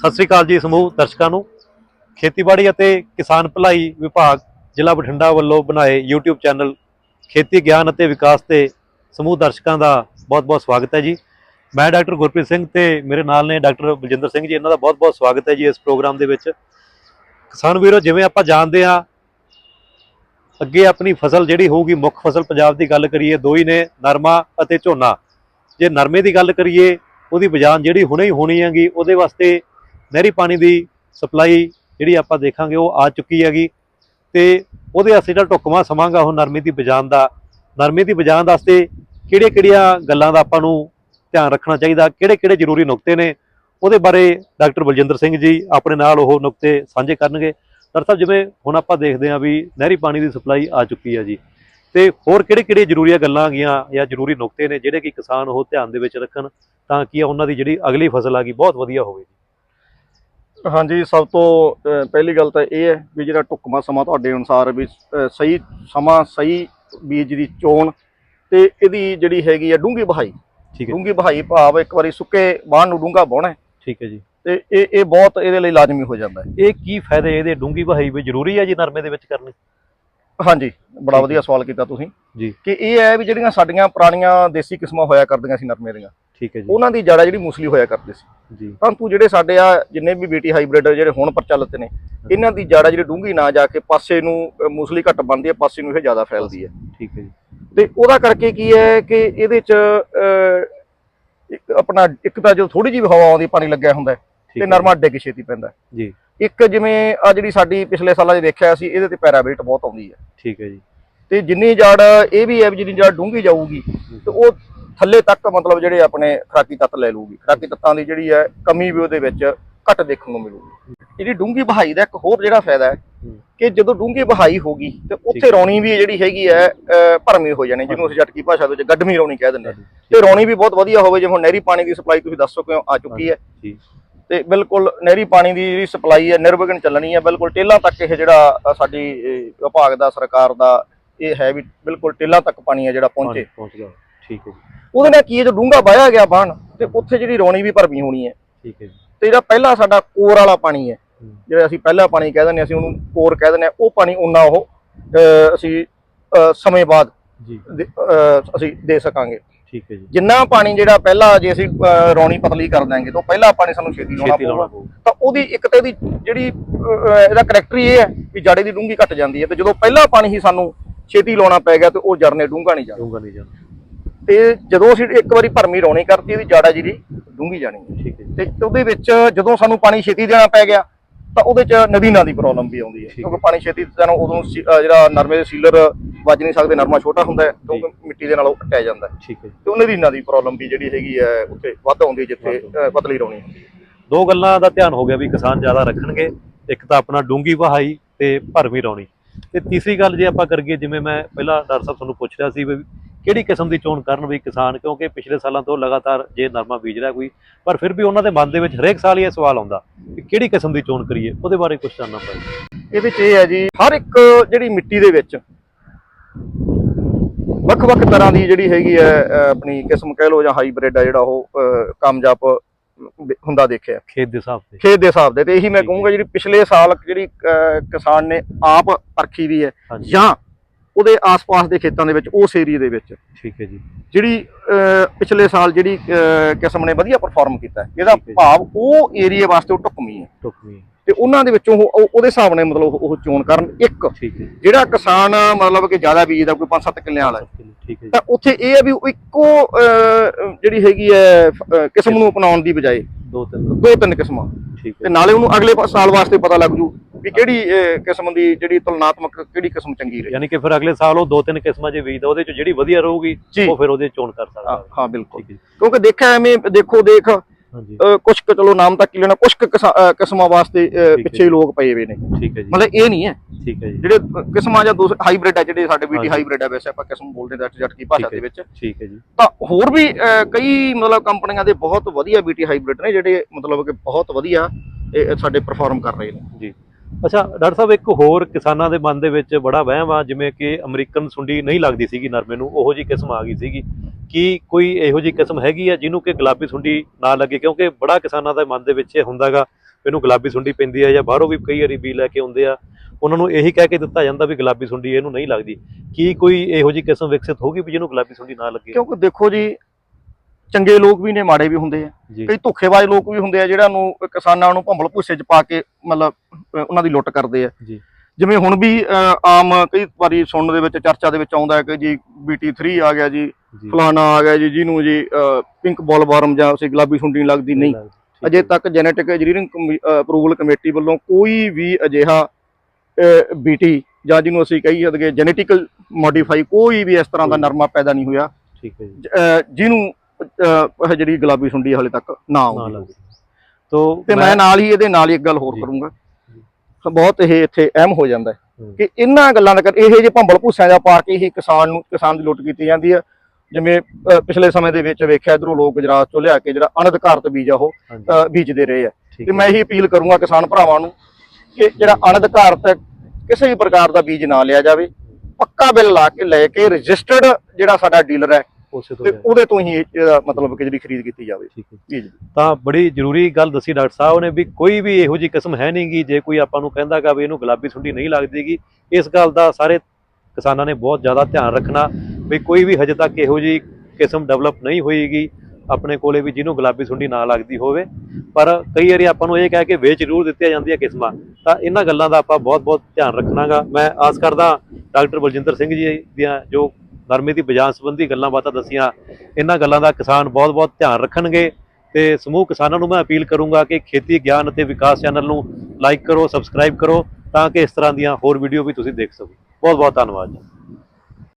ਸਤਿ ਸ੍ਰੀ ਅਕਾਲ ਜੀ ਸਮੂਹ ਦਰਸ਼ਕਾਂ ਨੂੰ। ਖੇਤੀਬਾੜੀ ਅਤੇ ਕਿਸਾਨ ਭਲਾਈ ਵਿਭਾਗ ਜ਼ਿਲ੍ਹਾ ਬਠਿੰਡਾ ਵੱਲੋਂ ਬਣਾਏ YouTube ਚੈਨਲ ਖੇਤੀ ਗਿਆਨ ਅਤੇ ਵਿਕਾਸ ਤੇ ਸਮੂਹ ਦਰਸ਼ਕਾਂ ਦਾ ਬਹੁਤ-ਬਹੁਤ ਸਵਾਗਤ ਹੈ ਜੀ। ਮੈਂ ਡਾਕਟਰ ਗੁਰਪ੍ਰੀਤ ਸਿੰਘ ਤੇ ਮੇਰੇ ਨਾਲ ਨੇ ਡਾਕਟਰ ਬਲਜਿੰਦਰ ਸਿੰਘ ਜੀ, ਇਹਨਾਂ ਦਾ ਬਹੁਤ-ਬਹੁਤ ਸਵਾਗਤ ਹੈ ਜੀ ਇਸ ਪ੍ਰੋਗਰਾਮ ਦੇ ਵਿੱਚ। ਕਿਸਾਨ ਵੀਰੋ, ਜਿਵੇਂ ਆਪਾਂ ਜਾਣਦੇ ਹਾਂ, ਅੱਗੇ ਆਪਣੀ ਫਸਲ ਜਿਹੜੀ ਹੋਊਗੀ, ਮੁੱਖ ਫਸਲ ਪੰਜਾਬ ਦੀ ਗੱਲ ਕਰੀਏ, ਦੋ ਹੀ ਨੇ, ਨਰਮਾ ਅਤੇ ਝੋਨਾ। ਜੇ ਨਰਮੇ ਦੀ ਗੱਲ ਕਰੀਏ, ਉਹਦੀ ਬਜਾਨ ਜਿਹੜੀ ਹੁਣੇ ਹੀ ਹੋਣੀ ਹੈਗੀ, ਉਹਦੇ ਵਾਸਤੇ ਨਹਿਰੀ ਪਾਣੀ ਦੀ ਸਪਲਾਈ ਜਿਹੜੀ ਆਪਾਂ ਦੇਖਾਂਗੇ ਉਹ ਆ ਚੁੱਕੀ ਹੈਗੀ ਤੇ ਉਹਦੇ ਵਾਸਤੇ ਜਿਹੜਾ ਟੁਕਮਾ ਸਮਾਂਗਾ ਉਹ ਨਰਮੇ ਦੀ ਬਜਾਨ ਦਾ, ਨਰਮੇ ਦੀ ਬਜਾਨ ਵਾਸਤੇ ਕਿਹੜੀਆਂ ਕਿਹੜੀਆਂ ਗੱਲਾਂ ਦਾ ਆਪਾਂ ਨੂੰ ਧਿਆਨ ਰੱਖਣਾ ਚਾਹੀਦਾ ਕਿਹੜੇ ਕਿਹੜੇ ਜ਼ਰੂਰੀ ਨੁਕਤੇ ਨੇ, ਉਹਦੇ ਬਾਰੇ ਡਾਕਟਰ ਬਲਜਿੰਦਰ ਸਿੰਘ ਜੀ ਆਪਣੇ ਨਾਲ ਉਹ ਨੁਕਤੇ ਸਾਂਝੇ ਕਰਨਗੇ। ਡਾਕਟਰ ਸਾਹਿਬ, ਜਿਵੇਂ ਹੁਣ ਆਪਾਂ ਦੇਖਦੇ ਹਾਂ ਵੀ ਨਹਿਰੀ ਪਾਣੀ ਦੀ ਸਪਲਾਈ ਆ ਚੁੱਕੀ ਹੈ ਜੀ, ਤੇ ਹੋਰ ਕਿਹੜੇ ਕਿਹੜੇ ਜ਼ਰੂਰੀਆਂ ਗੱਲਾਂ ਹੈਗੀਆਂ ਜਾਂ ਜ਼ਰੂਰੀ ਨੁਕਤੇ ਨੇ ਜਿਹੜੇ ਕਿ ਕਿਸਾਨ ਉਹ ਧਿਆਨ ਦੇ ਵਿੱਚ ਰੱਖਣ ਤਾਂ ਕਿ ਉਹਨਾਂ ਦੀ ਜਿਹੜੀ ਅਗਲੀ ਫਸਲ ਆ ਗਈ ਬਹੁਤ ਵਧੀਆ ਹੋਵੇ ਹਾਂਜੀ ਸਭ ਤੋਂ ਪਹਿਲੀ ਗੱਲ ਤਾਂ ਇਹ ਹੈ ਵੀ ਜਿਹੜਾ ਢੁਕਵਾਂ ਸਮਾਂ ਤੁਹਾਡੇ ਅਨੁਸਾਰ ਵੀ ਸਹੀ ਸਮਾਂ ਸਹੀ ਬੀਜ ਦੀ ਚੋਣ ਤੇ ਇਹਦੀ ਜਿਹੜੀ ਹੈਗੀ ਆ ਡੂੰਗੀ ਬਹਾਈ। ਠੀਕ ਹੈ। ਡੂੰਗੀ ਬਹਾਈ ਭਾਵ ਇੱਕ ਵਾਰੀ ਸੁੱਕੇ ਬਾਣ ਨੂੰ ਡੂੰਗਾ ਬਾਉਣਾ ਹੈ। ਠੀਕ ਹੈ ਜੀ। ਤੇ ਇਹ ਇਹ ਬਹੁਤ ਇਹਦੇ ਲਈ ਲਾਜ਼ਮੀ ਹੋ ਜਾਂਦਾ ਹੈ। ਇਹ ਕੀ ਫਾਇਦੇ ਇਹਦੇ ਡੂੰਗੀ ਵਹਾਈ ਵੀ ਜ਼ਰੂਰੀ ਹੈ ਜੀ ਨਰਮੇ ਦੇ ਵਿੱਚ ਕਰਨੀ? ਹਾਂਜੀ ਬੜਾ ਵਧੀਆ ਸਵਾਲ ਕੀਤਾ ਤੁਸੀਂ। ਜੀ। ਕਿ ਇਹ ਹੈ ਵੀ ਜਿਹੜੀਆਂ ਸਾਡੀਆਂ ਪੁਰਾਣੀਆਂ ਦੇਸੀ ਕਿਸਮਾਂ ਹੋਇਆ ਕਰਦੀਆਂ ਸੀ ਨਰਮੇ ਦੀਆਂ ਠੀਕ ਹੈ ਜੀ। ਉਹਨਾਂ ਦੀ ਜੜਾ ਜਿਹੜੀ ਮੂਸਲੀ ਹੋਇਆ ਕਰਦੀ ਸੀ। ਜੀ। ਪਰੰਤੂ ਜਿਹੜੇ ਸਾਡੇ ਆ ਜਿੰਨੇ ਵੀ ਬੀਟੀ ਹਾਈਬ੍ਰਿਡ ਜਿਹੜੇ ਹੁਣ ਪ੍ਰਚਲਿਤ ਨੇ ਇਹਨਾਂ ਦੀ ਜੜਾ ਜਿਹੜੀ ਡੂੰਗੀ ਨਾ ਜਾ ਕੇ ਪਾਸੇ ਨੂੰ ਮੂਸਲੀ ਘੱਟ ਬਣਦੀ ਹੈ ਪਾਸੇ ਨੂੰ ਇਹ ਜ਼ਿਆਦਾ ਫੈਲਦੀ ਹੈ। ਠੀਕ ਹੈ ਜੀ। ਤੇ ਉਹਦਾ ਕਰਕੇ ਕੀ ਹੈ ਕਿ ਇਹਦੇ ਚ ਆਪਣਾ ਇੱਕ ਤਾਂ ਜਦੋਂ ਥੋੜੀ ਜਿਹੀ ਹਵਾ ਆਉਂਦੀ ਪਾਣੀ ਲੱਗਿਆ ਹੁੰਦਾ ਤੇ ਨਰਮਾ ਡਿੱਗ ਛੇਤੀ ਪੈਂਦਾ। ਜੀ। ਇੱਕ ਜਿਵੇਂ ਆ ਜਿਹੜੀ ਸਾਡੀ ਪਿਛਲੇ ਸਾਲਾਂ 'ਚ ਦੇਖਿਆ ਸੀ ਇਹਦੇ ਤੇ ਪੈਰਾਵੇਟ ਬਹੁਤ ਆਉਂਦੀ ਹੈ। ਠੀਕ ਹੈ ਜੀ। ਤੇ ਜਿੰਨੀ ਜੜ ਇਹ ਵੀ ਹੈ ਵੀ ਜਿੰਨੀ ਜੜ ਡੂੰਘੀ ਜਾਊਗੀ ਤੇ ਉਹ ਥੱਲੇ ਤੱਕ ਮਤਲਬ ਜਿਹੜੇ ਆਪਣੇ ਖਰਾਕੀ ਤੱਤ ਲੈ ਲੂਗੀ ਖਰਾਕੀ ਤੱਤਾਂ ਦੀ ਜਿਹੜੀ ਹੈ ਕਮੀ ਵੀ ਉਹਦੇ ਵਿੱਚ ਘੱਟ ਦੇਖਣ ਨੂੰ ਮਿਲੂਗੀ। ਇਹਦੀ ਡੂੰਘੀ ਬਹਾਈ ਦਾ ਇੱਕ ਹੋਰ ਜਿਹੜਾ ਫਾਇਦਾ ਹੈ। ਕਿ ਜਦੋਂ ਡੂੰਘੀ ਬਹਾਈ ਹੋਗੀ ਤੇ ਉੱਥੇ। ਰੌਣੀ ਵੀ ਜਿਹੜੀ ਹੈਗੀ ਹੈ ਭਰਮੀ ਹੋ ਜਾਣੀ ਜਿਹਨੂੰ ਅਸੀਂ ਜੱਟਕੀ ਭਾਸ਼ਾ ਵਿੱਚ ਗੱਡਮੀ ਰੌਣੀ ਕਹਿ ਦਿੰਦੇ ਤੇ ਰੌਣੀ ਵੀ ਬਹੁਤ ਵਧੀਆ ਹੋਵੇ ਜਿਵੇਂ ਹੁਣ ਨਹਿਰੀ ਪਾਣੀ ਦੀ ਸਪਲਾਈ ਤੁਸੀਂ ਦੱਸ ਸਕਦੇ ਹੋ ਆ ਚੁੱਕੀ ਹੈ। ਤੇ ਬਿਲਕੁਲ ਨਹਿਰੀ ਪਾਣੀ ਦੀ ਜਿਹੜੀ ਸਪਲਾਈ ਹੈ ਨਿਰਵਿਘਨ ਚੱਲਣੀ ਹੈ ਬਿਲਕੁਲ ਟੇਲਾਂ ਤੱਕ ਇਹ ਜਿਹੜਾ ਸਾਡੀ ਵਿਭਾਗ ਦਾ ਸਰਕਾਰ ਦਾ ਇਹ ਹੈ ਵੀ ਬਿਲਕੁਲ ਟੇਲਾਂ ਤੱਕ ਪਾਣੀ ਹੈ ਜਿਹੜਾ ਪਹੁੰਚੇ। ਪਹੁੰਚਦਾ ਠੀਕ ਹੈ ਜੀ। ਉਹਦੇ ਨਾਲ ਕੀ ਹੈ ਜੋ ਡੂੰਘਾ ਵਾਇਆ ਗਿਆ ਬਾਣ ਤੇ ਉੱਥੇ ਜਿਹੜੀ ਰੌਣੀ ਵੀ ਭਰਮੀ ਹੋਣੀ ਹੈ। ਠੀਕ ਹੈ ਜੀ। ਤੇ ਜਿਹੜਾ ਪਹਿਲਾ ਸਾਡਾ ਕੋਰ ਵਾਲਾ ਪਾਣੀ ਹੈ। ਜਿਹੜਾ ਅਸੀਂ ਪਹਿਲਾ ਪਾਣੀ ਕਹਿ ਦਿੰਦੇ ਅਸੀਂ ਉਹਨੂੰ ਕੋਰ ਕਹਿ ਦਿੰਦੇ ਹਾਂ ਉਹ ਪਾਣੀ ਉਹਨਾਂ ਉਹ ਅਸੀਂ ਸਮੇਂ ਬਾਅਦ ਜੀ। ਅਸੀਂ ਦੇ ਸਕਾਂਗੇ। ਠੀਕ ਹੈ ਜੀ। ਜਿੰਨਾ ਪਾਣੀ ਜਿਹੜਾ ਪਹਿਲਾਂ ਜੇ ਅਸੀਂ ਰੌਣੀ ਪਤਲੀ ਕਰ ਦਾਂਗੇ ਤਾਂ ਪਹਿਲਾ ਪਾਣੀ ਸਾਨੂੰ ਛੇਤੀ ਲਾਉਣਾ ਪਊਗਾ। ਪਊ ਤਾਂ ਉਹਦੀ ਇੱਕ ਤਾਂ ਇਹਦੀ ਜਿਹੜੀ ਇਹਦਾ ਕਰੈਕਟਰ ਇਹ ਹੈ ਵੀ ਜੜੇ ਦੀ ਡੂੰਘੀ ਘਟ ਜਾਂਦੀ ਹੈ ਤੇ ਜਦੋਂ ਪਹਿਲਾ ਪਾਣੀ ਹੀ ਸਾਨੂੰ ਛੇਤੀ ਲਾਉਣਾ ਪੈ ਗਿਆ ਤੇ ਉਹ ਜੜ ਨੇ ਡੂੰਘਾ ਨਹੀਂ ਜਾਣਾ। ਡੂੰਗਾ ਨਹੀਂ ਜਾਣਾ। ਤੇ ਜਦੋਂ ਅਸੀਂ ਇੱਕ ਵਾਰੀ ਭਰਮੀ ਰੌਣੀ ਕਰਤੀ ਇਹਦੀ ਜੜਾ ਜਿਹੜੀ ਡੂੰਘੀ ਜਾਣੀ ਹੈ। ਠੀਕ ਹੈ ਤੇ ਉਹਦੇ ਵਿੱਚ ਜਦੋਂ ਸਾਨੂੰ ਪਾਣੀ ਛੇਤੀ ਦੇਣਾ ਪੈ ਗਿਆ ਤਾਂ ਉਹਦੇ ਚ ਨਦੀਨਾਂ ਦੀ ਪ੍ਰੋਬਲਮ ਵੀ ਆਉਂਦੀ ਹੈ ਕਿਉਂਕਿ ਪਾਣੀ ਛੇਤੀ ਸਾਨੂੰ ਉਦੋਂ ਜਿਹੜਾ ਨਰਮੇ ਦੇ ਸੀਲਰ ਵੱਜ ਨਹੀਂ ਸਕਦੇ ਨਰਮਾ ਛੋਟਾ ਹੁੰਦਾ ਹੈ ਕਿਉਂਕਿ ਮਿੱਟੀ ਦੇ ਨਾਲ ਉਹ ਕੱਟਿਆ ਜਾਂਦਾ ਠੀਕ ਹੈ ਤੇ ਉਹ ਨਦੀਨਾਂ ਦੀ ਪ੍ਰੋਬਲਮ ਵੀ ਜਿਹੜੀ ਹੈਗੀ ਹੈ ਉੱਥੇ ਵੱਧ ਆਉਂਦੀ ਜਿੱਥੇ ਪਤਲੀ ਰੌਣੀ ਹੁੰਦੀ ਹੈ। ਦੋ ਗੱਲਾਂ ਦਾ ਧਿਆਨ ਹੋ ਗਿਆ ਵੀ ਕਿਸਾਨ ਜ਼ਿਆਦਾ ਰੱਖਣਗੇ। ਇੱਕ ਤਾਂ ਆਪਣਾ ਡੂੰਗੀ ਵਹਾਈ ਤੇ ਭਰਵੀਂ ਰੌਣੀ। ਤੇ ਤੀਸਰੀ ਗੱਲ ਜੇ ਆਪਾਂ ਕਰੀਏ ਜਿਵੇਂ ਮੈਂ ਪਹਿਲਾਂ ਡਾਕਟਰ ਸਾਹਿਬ ਤੁਹਾਨੂੰ ਪੁੱਛ ਰਿਹਾ ਸੀ ਵੀ ਕਿਹੜੀ ਕਿਸਮ ਦੀ ਚੋਣ ਕਰਨ ਵੀ ਕਿਸਾਨ? ਕਿਉਂਕਿ ਪਿਛਲੇ ਸਾਲਾਂ ਤੋਂ ਲਗਾਤਾਰ ਜੇ ਨਰਮਾ ਬੀਜ ਰਿਹਾ ਕੋਈ ਪਰ ਫਿਰ ਵੀ ਉਹਨਾਂ ਦੇ ਮਨ ਦੇ ਵਿੱਚ ਹਰੇਕ ਸਾਲ ਇਹ ਸਵਾਲ ਆਉਂਦਾ ਕਿ ਕਿਹੜੀ ਕਿਸਮ ਦੀ ਚੋਣ ਕਰੀਏ? ਉਹਦੇ ਬਾਰੇ ਕੁਝ ਜਾਣਨਾ ਪਏ ਇਹਦੇ ਚ ਇਹ ਹੈ ਜੀ ਹਰ ਇੱਕ ਜਿਹੜੀ ਮਿੱਟੀ ਦੇ ਵਿੱਚ ਵੱਖ-ਵੱਖ ਤਰ੍ਹਾਂ ਦੀ ਜਿਹੜੀ ਹੈਗੀ ਹੈ ਆਪਣੀ ਕਿਸਮ ਕਹਿ ਲਓ ਜਾਂ ਹਾਈਬ੍ਰਿਡ ਹੈ ਜਿਹੜਾ ਉਹ ਕਾਮਯਾਬ ਹੁੰਦਾ ਦੇਖਿਆ। ਖੇਤ ਦੇ ਹਿਸਾਬ ਤੇ। ਖੇਤ ਦੇ ਹਿਸਾਬ ਦੇ ਤੇ ਇਹੀ ਮੈਂ। ਕਹੂੰਗਾ ਜਿਹੜੀ ਪਿਛਲੇ ਸਾਲ ਜਿਹੜੀ ਕਿਸਾਨ ਨੇ ਆਪ ਪਰਖੀ ਵੀ ਹੈ ਜਾਂ ਉਹਦੇ ਆਸ-ਪਾਸ ਦੇ ਖੇਤਾਂ ਦੇ ਵਿੱਚ ਉਸ ਏਰੀਏ ਦੇ ਵਿੱਚ। ਠੀਕ ਹੈ ਜੀ। ਜਿਹੜੀ ਪਿਛਲੇ ਸਾਲ ਜਿਹੜੀ ਕਿਸਮ ਨੇ ਵਧੀਆ ਪਰਫਾਰਮ ਕੀਤਾ। ਇਹਦਾ। ਭਾਵ ਉਹ ਏਰੀਏ ਵਾਸਤੇ ਉਹ ਢੁਕਵੀਂ ਹੈ। ਟੁਕਮੀ ਤੇ ਉਹਨਾਂ ਦੇ ਵਿੱਚੋਂ ਉਹ- ਉਹ- ਉਹਦੇ ਹਿਸਾਬ ਨਾਲ ਮਤਲਬ ਉਹ- ਚੋਣ ਕਰਨ ਇੱਕ। ਜਿਹੜਾ ਕਿਸਾਨ ਮਤਲਬ ਕਿ ਜ਼ਿਆਦਾ ਬੀਜਦਾ ਕੋਈ 5-7 ਕਿੱਲਿਆਂ ਵਾਲਾ ਹੈ, ਠੀਕ ਹੈ ਜੀ। ਤਾਂ ਉੱਥੇ ਇਹ ਹੈ ਵੀ ਇੱਕੋ ਜਿਹੜੀ ਹੈਗੀ ਹੈ ਕਿਸਮ ਨੂੰ ਅਪਣਾਉਣ ਦੀ ਬਜਾਏ ਦੋ ਤਿੰਨ ਦੋ ਤਿੰਨ ਕਿਸਮਾਂ। ਠੀਕ ਤੇ ਨਾਲੇ ਉਹਨੂੰ ਅਗਲੇ ਸਾਲ ਵਾਸਤੇ ਪਤਾ ਲੱਗ ਜੂ। ਵੀ ਕਿਹੜੀ ਕਿਸਮ ਦੀ ਜਿਹੜੀ ਤੁਲਨਾਤਮਕ ਕਿਹੜੀ ਕਿਸਮ ਚੰਗੀ ਰਹੀ? ਯਾਨੀ ਕਿ ਫਿਰ ਅਗਲੇ ਸਾਲ ਉਹ ਦੋ ਤਿੰਨ ਕਿਸਮਾਂ ਜੇ ਬੀਜਦਾ ਉਹਦੇ ਚ ਜਿਹੜੀ ਵਧੀਆ ਰਹੂਗੀ। ਉਹ ਫਿਰ ਉਹਦੇ ਚੋਣ ਕਰ ਸਕਦਾ ਹਾਂ ਬਿਲਕੁਲ। ਕਿਉਂਕਿ ਦੇਖਿਆ ਐਵੇਂ ਦੇਖੋ ਦੇਖ ਕੁਛ ਕੁ ਚਲੋ ਨਾਮ ਲੈਣਾ ਕੁਛ ਕੁ ਕਿਸਾ- ਅਹ, ਕਿਸਮਾਂ ਵਾਸਤੇ ਪਿੱਛੇ ਲੋਕ ਪਏ ਹੋਏ ਨੇ। ਠੀਕ ਹੈ ਜੀ। ਮਤਲਬ ਇਹ ਨਹੀਂ ਹੈ। ਠੀਕ ਹੈ ਜੀ। ਜਿਹੜੇ ਕਿਸਮਾਂ ਜਾਂ ਹਾਈਬ੍ਰਿਡ ਹੈ ਜਿਹੜੇ ਸਾਡੇ ਬੀਟੀ ਹਾਂਜੀ। ਹਾਈਬ੍ਰਿਡ ਹੈ ਵੈਸੇ ਆਪਾਂ ਕਿਸਮ ਬੋਲਦੇ ਜੱਟ ਕੀ ਭਾਸ਼ਾ। ਦੇ ਵਿੱਚ। ਠੀਕ ਹੈ ਜੀ। ਤਾਂ ਹੋਰ ਵੀ ਕਈ ਮਤਲਬ ਕੰਪਨੀਆਂ ਦੇ ਬਹੁਤ ਵਧੀਆ ਬੀਟੀ ਹਾਈਬ੍ਰਿਡ ਨੇ ਜਿਹੜੇ ਮਤਲਬ ਕਿ ਬਹੁਤ ਵਧੀਆ ਸਾਡੇ ਪਰਫਾਰਮ ਕਰ ਰਹੇ ਨੇ। ਜੀ। ਅੱਛਾ, ਡਾਕਟਰ ਸਾਹਿਬ, ਇੱਕ ਹੋਰ ਕਿਸਾਨਾਂ ਦੇ ਮਨ ਦੇ ਵਿੱਚ ਬੜਾ ਵਹਿਮ ਆ, ਜਿਵੇਂ ਕਿ ਅਮਰੀਕਨ ਸੁੰਡੀ ਨਹੀਂ ਲੱਗਦੀ ਸੀਗੀ ਨਰਮੇ ਨੂੰ, ਉਹੋ ਜੀ ਕਿਸਮ ਆ ਗਈ ਸੀਗੀ। ਕੀ ਕੋਈ ਇਹੋ ਜੀ ਕਿਸਮ ਹੈਗੀ ਆ ਜਿਹਨੂੰ ਕਿ ਗੁਲਾਬੀ ਸੁੰਡੀ ਨਾ ਲੱਗੇ? ਕਿਉਂਕਿ ਬੜਾ ਕਿਸਾਨਾਂ ਦੇ ਮਨ ਦੇ ਵਿੱਚ ਇਹ ਹੁੰਦਾਗਾ ਇਹਨੂੰ ਗੁਲਾਬੀ ਸੁੰਡੀ ਪੈਂਦੀ ਹੈ ਜਾਂ ਬਾਹਰੋਂ ਵੀ ਕਈ ਵਾਰੀ ਬੀ ਲੈ ਕੇ ਆਉਂਦੇ ਆ। ਉਹਨਾਂ ਨੂੰ ਇਹੀ ਕਹਿ ਕੇ ਦਿੱਤਾ ਜਾਂਦਾ ਵੀ ਗੁਲਾਬੀ ਸੁੰਡੀ ਇਹਨੂੰ ਨਹੀਂ ਲੱਗਦੀ। ਕੀ ਕੋਈ ਇਹੋ ਜਿਹੀ ਕਿਸਮ ਵਿਕਸਿਤ ਹੋਗੀ ਵੀ ਜਿਹਨੂੰ ਗੁਲਾਬੀ ਸੁੰਡੀ ਨਾ ਲੱਗੇ? ਕਿਉਂਕਿ ਦੇਖੋ ਜੀ ਚੰਗੇ ਲੋਕ ਵੀ ਨੇ ਮਾੜੇ ਵੀ ਹੁੰਦੇ ਆ। ਕਈ ਧੋਖੇਬਾਜ਼ ਲੋਕ ਵੀ ਹੁੰਦੇ ਆ ਜਿਹੜਾ ਨੂੰ ਕਿਸਾਨਾਂ ਨੂੰ ਭੰਬਲ ਭੁੱਸੇ 'ਚ ਪਾ ਕੇ ਮਤਲਬ ਉਹਨਾਂ ਦੀ ਲੁੱਟ ਕਰਦੇ ਆ। ਜਿਵੇਂ ਹੁਣ ਵੀ ਆਮ ਕਈ ਵਾਰੀ ਸੁਣਨ ਦੇ ਵਿੱਚ ਚਰਚਾ ਦੇ ਵਿੱਚ ਆਉਂਦਾ ਹੈ ਕਿ ਜੀ BT3 ਆ ਗਿਆ ਜੀ ਫਲਾਣਾ ਆ ਗਿਆ ਜੀ ਜਿਹਨੂੰ ਜੀ ਪਿੰਕ ਬਾਲ ਵਾਰਮ ਜਾਂ ਅਸੀਂ ਗੁਲਾਬੀ ਸੁੰਡੀ ਲੱਗਦੀ ਨਹੀਂ। ਅਜੇ। ਤੱਕ ਜੈਨੇਟਿਕ ਇੰਜੀਨੀਅਰਿੰਗ ਅਪਰੂਵਲ ਕਮੇਟੀ ਵੱਲੋਂ ਕੋਈ ਵੀ ਅਜਿਹਾ ਬੀਟੀ ਜਾਂ ਜਿਹਨੂੰ ਅਸੀਂ ਕਹੀ ਸਕਦੇ ਜੈਨੇਟਿਕਲ ਮੋਡੀਫਾਈ ਕੋਈ ਵੀ ਇਸ ਤਰ੍ਹਾਂ ਦਾ। ਨਰਮਾ ਪੈਦਾ ਨਹੀਂ ਹੋਇਆ। ਠੀਕ ਹੈ ਜੀ। ਜਿਹਨੂੰ ਇਹ ਜਿਹੜੀ ਗੁਲਾਬੀ ਸੁੰਡੀ ਹਾਲੇ ਤੱਕ ਨਾ ਆਉਂਦੀ। ਤੋ ਤੇ ਮੈਂ ਨਾਲ ਹੀ ਇਹਦੇ ਨਾਲ ਹੀ ਇੱਕ ਗੱਲ ਹੋਰ। ਕਰੂੰਗਾ। ਬਹੁਤ ਇਹ ਇੱਥੇ ਅਹਿਮ ਹੋ ਜਾਂਦਾ। ਕਿ ਇਹਨਾਂ ਗੱਲਾਂ ਦਾ ਕਰ ਇਹ ਜੇ ਭੰਬਲ ਭੂਸਿਆਂ ਦਾ ਪਾ ਕੇ ਹੀ ਕਿਸਾਨ ਨੂੰ ਕਿਸਾਨ ਦੀ ਲੁੱਟ ਕੀਤੀ ਜਾਂਦੀ ਹੈ ਜਿਵੇਂ ਪਿਛਲੇ ਸਮੇਂ ਦੇ ਵਿੱਚ ਵੇਖਿਆ ਇਧਰੋਂ ਲੋਕ ਗੁਜਰਾਤ ਤੋਂ ਲਿਆ ਕੇ ਜਿਹੜਾ ਅਨਧਿਕਾਰਤ ਬੀਜ ਆ ਉਹ ਬੀਜਦੇ ਰਹੇ ਆ। ਤੇ। ਮੈਂ ਇਹੀ ਅਪੀਲ ਕਰੂੰਗਾ ਕਿਸਾਨ ਭਰਾਵਾਂ ਨੂੰ ਕਿ ਜਿਹੜਾ ਅਨਧਿਕਾਰਤ ਕਿਸੇ ਵੀ ਪ੍ਰਕਾਰ ਦਾ ਬੀਜ ਨਾ ਲਿਆ ਜਾਵੇ। ਪੱਕਾ ਬਿੱਲ ਲਾ ਕੇ ਲੈ ਕੇ ਰਜਿਸਟਰਡ ਜਿਹੜਾ ਸਾਡਾ ਡੀਲਰ ਹੈ ਉਸੇ ਤੋਂ। ਉਹਦੇ ਤੋਂ ਹੀ ਇਹਦਾ ਮਤਲਬ ਕਿ ਜਿਹੜੀ ਖਰੀਦ ਕੀਤੀ ਜਾਵੇ ਠੀਕ ਹੈ ਦੀ। ਤਾਂ ਬੜੀ ਜ਼ਰੂਰੀ ਗੱਲ ਦੱਸੀ ਡਾਕਟਰ ਸਾਹਿਬ ਨੇ ਵੀ ਕੋਈ ਵੀ ਇਹੋ ਜਿਹੀ ਕਿਸਮ ਹੈ ਨਹੀਂਗੀ ਜੇ ਕੋਈ ਆਪਾਂ ਨੂੰ ਕਹਿੰਦਾਗਾ ਵੀ ਇਹਨੂੰ ਗੁਲਾਬੀ ਸੁੰਡੀ ਨਹੀਂ ਲੱਗਦੀਗੀ ਇਸ ਗੱਲ ਦਾ ਸਾਰੇ ਕਿਸਾਨਾਂ ਨੇ ਬਹੁਤ ਜ਼ਿਆਦਾ ਧਿਆਨ ਰੱਖਣਾ ਵੀ ਕੋਈ ਵੀ ਹਜੇ ਤੱਕ ਇਹੋ ਜਿਹੀ ਕਿਸਮ ਡਿਵੈਲਪ ਨਹੀਂ ਹੋਈਗੀ ਆਪਣੇ ਕੋਲੇ ਵੀ ਜਿਹਨੂੰ ਗੁਲਾਬੀ ਸੁੰਡੀ ਨਾ ਲੱਗਦੀ ਹੋਵੇ ਪਰ ਕਈ ਵਾਰੀ ਆਪਾਂ ਨੂੰ ਇਹ ਕਹਿ ਕੇ ਵੇਚ ਜ਼ਰੂਰ ਦਿੱਤੀਆਂ ਜਾਂਦੀਆਂ ਕਿਸਮਾਂ ਤਾਂ ਇਹਨਾਂ ਗੱਲਾਂ ਦਾ ਆਪਾਂ ਬਹੁਤ-ਬਹੁਤ ਧਿਆਨ ਰੱਖਣਾਗਾ ਮੈਂ ਆਸ ਕਰਦਾ ਡਾਕਟਰ ਬਲਜਿੰਦਰ ਸਿੰਘ ਜੀ ਦੀਆਂ ਜੋ ਨਰਮੇ ਦੀ ਬਜਾਨ ਸੰਬੰਧੀ ਗੱਲਾਂ ਬਾਤਾਂ ਦੱਸੀਆਂ। ਇਹਨਾਂ ਗੱਲਾਂ ਦਾ ਕਿਸਾਨ ਬਹੁਤ-ਬਹੁਤ ਧਿਆਨ ਰੱਖਣਗੇ ਤੇ ਸਮੂਹ ਕਿਸਾਨਾਂ ਨੂੰ ਮੈਂ ਅਪੀਲ ਕਰੂੰਗਾ ਕਿ ਖੇਤੀ ਗਿਆਨ ਅਤੇ ਵਿਕਾਸ ਚੈਨਲ ਨੂੰ ਲਾਈਕ ਕਰੋ, ਸਬਸਕ੍ਰਾਈਬ ਕਰੋ ਤਾਂ ਕਿ ਇਸ ਤਰ੍ਹਾਂ ਦੀਆਂ ਹੋਰ ਵੀਡੀਓ ਵੀ ਤੁਸੀਂ ਦੇਖ ਸਕੋ। ਬਹੁਤ ਬਹੁਤ ਧੰਨਵਾਦ